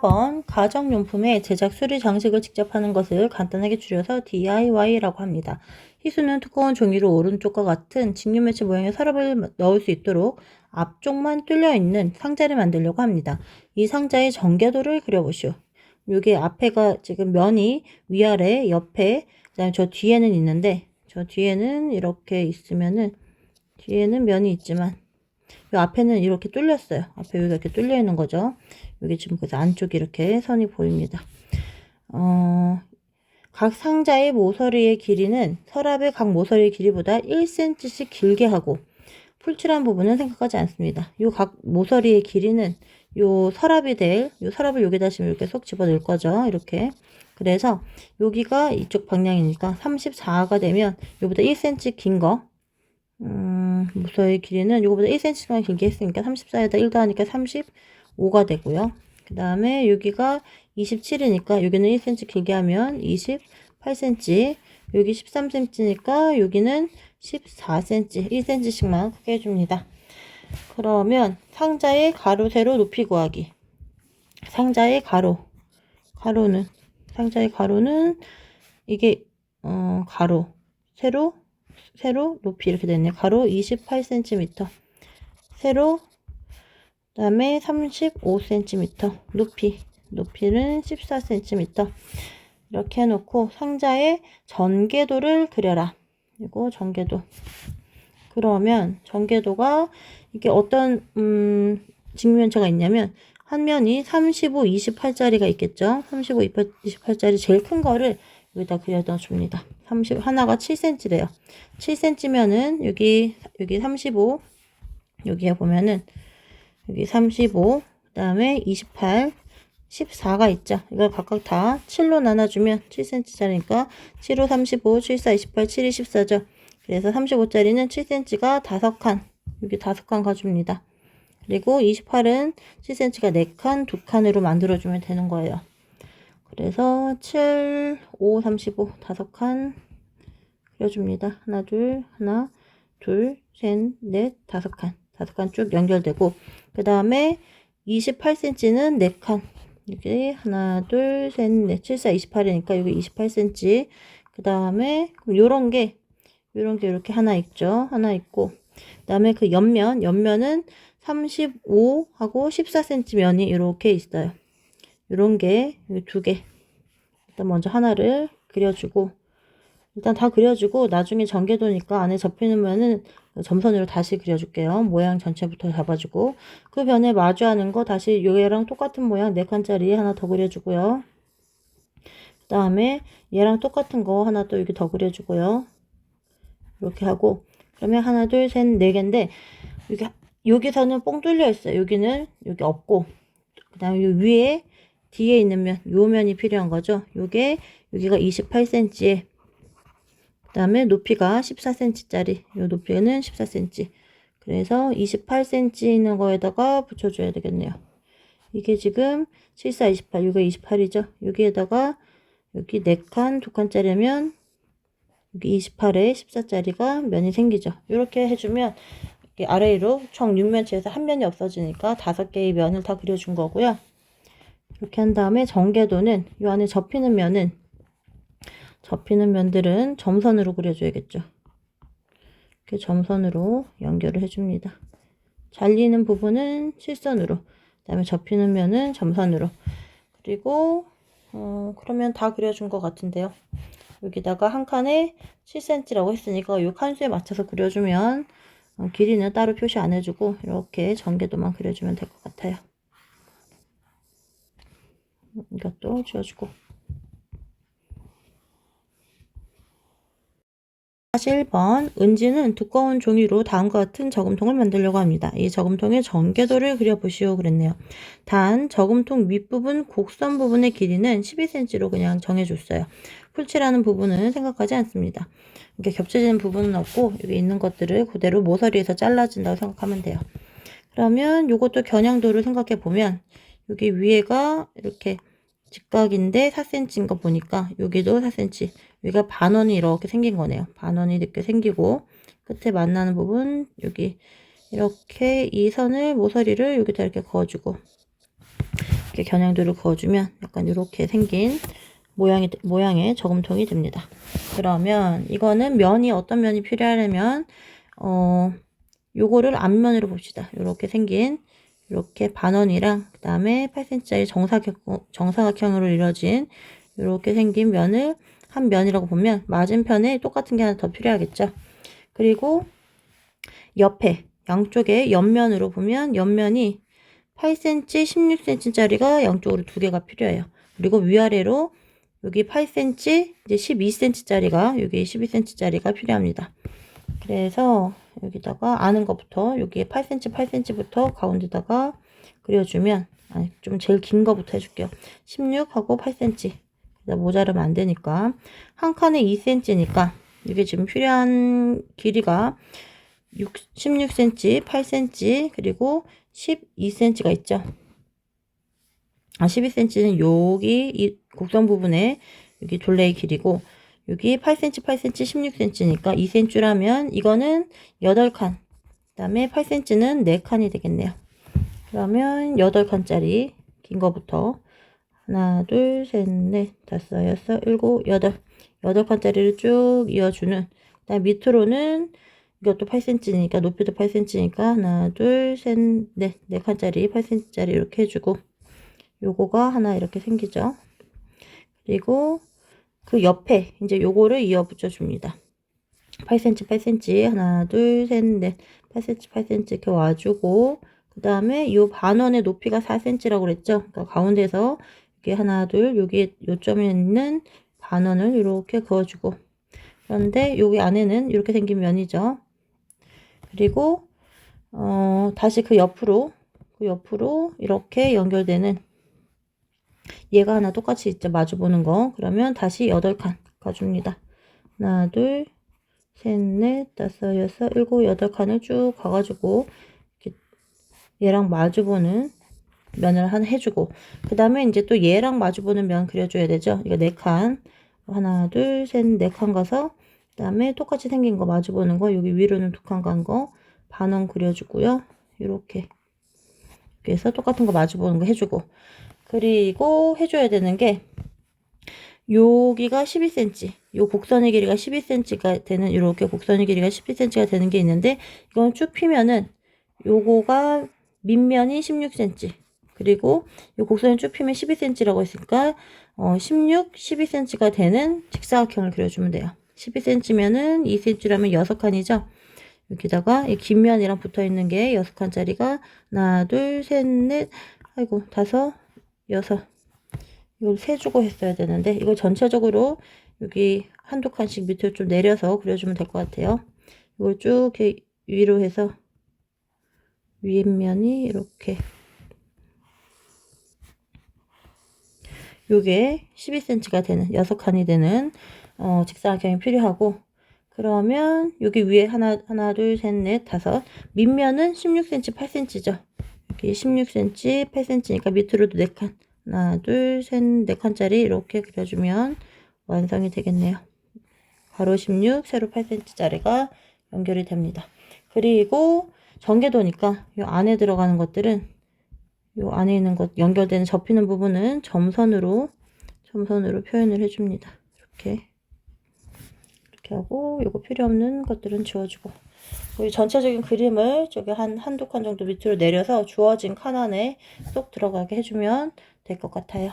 4번 가정용품의 제작 수리 장식을 직접 하는 것을 간단하게 줄여서 DIY라고 합니다. 희수는 두꺼운 종이로 오른쪽과 같은 직류매치 모양의 서랍을 넣을 수 있도록 앞쪽만 뚫려 있는 상자를 만들려고 합니다. 이 상자의 전개도를 그려보시오. 여기 앞에가 지금 면이 위아래 옆에 그다음에 저 뒤에는 있는데 저 뒤에는 이렇게 있으면은 뒤에는 면이 있지만 이 앞에는 이렇게 뚫렸어요. 앞에 여기가 이렇게 뚫려 있는 거죠. 여기 지금 그래서 안쪽이 이렇게 선이 보입니다. 어, 각 상자의 모서리의 길이는 서랍의 각 모서리의 길이보다 1cm씩 길게 하고 풀칠한 부분은 생각하지 않습니다. 요각 모서리의 길이는 요 서랍이 될, 요 서랍을 여기다 지금 이렇게 쏙 집어 넣을 거죠. 이렇게. 그래서 여기가 이쪽 방향이니까 34가 되면 요보다 1cm 긴 거, 음, 모서리 길이는 요거보다 1cm만 길게 했으니까 34에다 1 더하니까 35가 되고요. 그 다음에 여기가 27이니까 여기는 1cm 길게 하면 28cm, 여기 13cm니까 여기는 14cm, 1cm씩만 크게 해줍니다. 그러면 상자의 가로, 세로, 높이 구하기. 상자의 가로, 가로는, 상자의 가로는 이게, 어, 가로, 세로, 세로, 높이 이렇게 됐네요. 가로 28cm, 세로, 그 다음에 35cm, 높이, 높이는 14cm. 이렇게 해놓고 상자의 전개도를 그려라. 그리고 전개도. 그러면 전개도가 이게 어떤 음, 직면체가 있냐면 한 면이 35, 28짜리가 있겠죠. 35, 28짜리 제일 큰 거를 여기다 그려다 줍니다. 30 하나가 7cm래요. 7cm면은 여기 여기 35 여기에 보면은 여기 35 그다음에 28 14가 있죠. 이걸 각각 다 7로 나눠주면 7cm짜리니까 7호 35, 74, 28, 7이 14죠. 그래서 35짜리는 7cm가 5칸, 여기 5칸 가줍니다. 그리고 28은 7cm가 4칸, 2칸으로 만들어주면 되는 거예요. 그래서 7, 5, 35, 5칸 그려줍니다. 하나, 둘, 하나, 둘, 셋, 넷, 다섯 칸. 다섯 칸 쭉 연결되고, 그 다음에 28cm는 4칸. 여기 하나, 둘, 셋, 넷, 7, 4, 28이니까 여기 28cm. 그 다음에 요런 게, 요런 게 이렇게 하나 있죠. 하나 있고, 그 다음에 그 옆면, 옆면은 35하고 14cm 면이 이렇게 있어요. 요런 게, 두 개. 일단 먼저 하나를 그려주고, 일단 다 그려주고 나중에 전개도니까 안에 접히는 면은 점선으로 다시 그려줄게요. 모양 전체부터 잡아주고 그 변에 마주하는 거 다시 얘랑 똑같은 모양 4칸짜리 하나 더 그려주고요. 그 다음에 얘랑 똑같은 거 하나 또 여기 더 그려주고요. 이렇게 하고 그러면 하나 둘 셋 네 개인데 여기 여기서는 뽕 뚫려 있어요. 여기는 여기 없고 그 다음에 위에 뒤에 있는 면, 요 면이 필요한 거죠. 요게 여기가 28cm에 다음에 높이가 14cm짜리. 이 높이는 14cm 그래서 28cm 있는 거에다가 붙여줘야 되겠네요. 이게 지금 74, 28 이거 28이죠? 여기에다가 여기 4칸 2칸짜리면 여기 28에 14짜리가 면이 생기죠. 이렇게 해주면 아래로 총 6면체에서 한 면이 없어지니까 5개의 면을 다 그려준 거고요. 이렇게 한 다음에 전개도는 이 안에 접히는 면은 접히는 면들은 점선으로 그려줘야겠죠. 이렇게 점선으로 연결을 해줍니다. 잘리는 부분은 실선으로, 그 다음에 접히는 면은 점선으로. 그리고 어, 그러면 다 그려준 것 같은데요. 여기다가 한 칸에 7cm라고 했으니까 이 칸수에 맞춰서 그려주면 어, 길이는 따로 표시 안 해주고 이렇게 전개도만 그려주면 될 것 같아요. 이것도 지워주고 41번 은지는 두꺼운 종이로 다음과 같은 저금통을 만들려고 합니다. 이 저금통의 전개도를 그려보시오 그랬네요. 단 저금통 윗부분 곡선 부분의 길이는 12cm로 그냥 정해줬어요. 풀칠하는 부분은 생각하지 않습니다. 이렇게 겹쳐지는 부분은 없고 여기 있는 것들을 그대로 모서리에서 잘라진다고 생각하면 돼요. 그러면 이것도 겨냥도를 생각해 보면 여기 위에가 이렇게 직각인데 4cm인 거 보니까 여기도 4cm 여기가 반원이 이렇게 생긴 거네요 반원이 이렇게 생기고 끝에 만나는 부분 여기 이렇게 이 선을 모서리를 여기다 이렇게 그어주고 이렇게 겨냥도를 그어주면 약간 이렇게 생긴 모양이, 모양의 저금통이 됩니다. 그러면 이거는 면이 어떤 면이 필요하냐면, 어, 요거를 앞면으로 봅시다. 이렇게 생긴, 이렇게 반원이랑, 그 다음에 8cm짜리 정사각, 정사각형으로 이루어진, 이렇게 생긴 면을 한 면이라고 보면, 맞은편에 똑같은 게 하나 더 필요하겠죠. 그리고 옆에, 양쪽에 옆면으로 보면, 옆면이 8cm, 16cm짜리가 양쪽으로 두 개가 필요해요. 그리고 위아래로 여기 8cm, 이제 12cm짜리가 여기 12cm짜리가 필요합니다. 그래서 여기다가 아는 것부터 여기에 8cm, 8cm부터 가운데다가 그려주면 아니 좀 제일 긴 거부터 해줄게요. 16하고 8cm. 모자르면 안 되니까 한 칸에 2cm니까 이게 지금 필요한 길이가 6, 16cm, 8cm 그리고 12cm가 있죠. 아, 12cm는 여기 이 곡선 부분에 여기 둘레의 길이고 여기 8cm, 8cm, 16cm니까 2cm라면 이거는 8칸. 그 다음에 8cm는 4칸이 되겠네요. 그러면 8칸짜리 긴 거부터 하나, 둘, 셋, 넷, 다섯, 여섯, 일곱, 여덟. 여덟 칸짜리를 쭉 이어주는. 그 다음 밑으로는 이것도 8cm니까 높이도 8cm니까 하나, 둘, 셋, 넷, 네 칸짜리 8cm짜리 이렇게 해주고 요거가 하나 이렇게 생기죠. 그리고 그 옆에 이제 요거를 이어 붙여 줍니다. 8cm, 8cm 하나, 둘, 셋, 넷, 8cm, 8cm 이렇게 와주고 그 다음에 요 반원의 높이가 4cm라고 그랬죠. 그러니까 가운데서 이게 하나, 둘, 여기 요점에 있는 반원을 이렇게 그어주고 그런데 여기 안에는 이렇게 생긴 면이죠. 그리고 어, 다시 그 옆으로 그 옆으로 이렇게 연결되는 얘가 하나 똑같이 있죠. 마주 보는 거. 그러면 다시 8칸 가줍니다. 하나, 둘, 셋, 넷, 다섯, 여섯, 일곱, 여덟 칸을 쭉 가가지고 얘랑 마주 보는 면을 하나 해주고 그 다음에 이제 또 얘랑 마주 보는 면 그려줘야 되죠. 이거 네 칸. 하나, 둘, 셋, 네 칸 가서 그 다음에 똑같이 생긴 거 마주 보는 거 여기 위로는 두 칸 간 거 반원 그려주고요. 이렇게 그래서 똑같은 거 마주 보는 거 해주고 그리고 해줘야 되는 게 여기가 12cm 요 곡선의 길이가 12cm가 되는 이렇게 곡선의 길이가 12cm가 되는 게 있는데 이건 쭉 피면은 요거가 밑면이 16cm 그리고 요 곡선을 쭉 피면 12cm라고 했으니까 어 16, 12cm가 되는 직사각형을 그려주면 돼요. 12cm면은 2cm라면 6칸이죠? 여기다가 이 긴 면이랑 붙어 있는 게 6칸짜리가 하나 둘 셋 넷 아이고 다섯 여섯 이걸 세 주고 했어야 되는데 이걸 전체적으로 여기 한두 칸씩 밑으로 좀 내려서 그려주면 될 것 같아요. 이걸 쭉 이렇게 위로 해서 윗면이 이렇게 요게 12cm가 되는 6칸이 되는 어, 직사각형이 필요하고 그러면 여기 위에 하나 하나 둘 셋 넷 다섯 밑면은 16cm 8cm죠. 여기 16cm 8cm니까 밑으로도 4칸 하나 둘셋네 칸짜리 이렇게 그려주면 완성이 되겠네요. 가로 16 세로 8cm짜리가 연결이 됩니다. 그리고 전개도니까 이 안에 들어가는 것들은 이 안에 있는 것 연결되는 접히는 부분은 점선으로 점선으로 표현을 해줍니다. 이렇게 이렇게 하고 이거 필요 없는 것들은 지워주고 전체적인 그림을 저기 한 한두 칸 정도 밑으로 내려서 주어진 칸 안에 쏙 들어가게 해주면 될 것 같아요.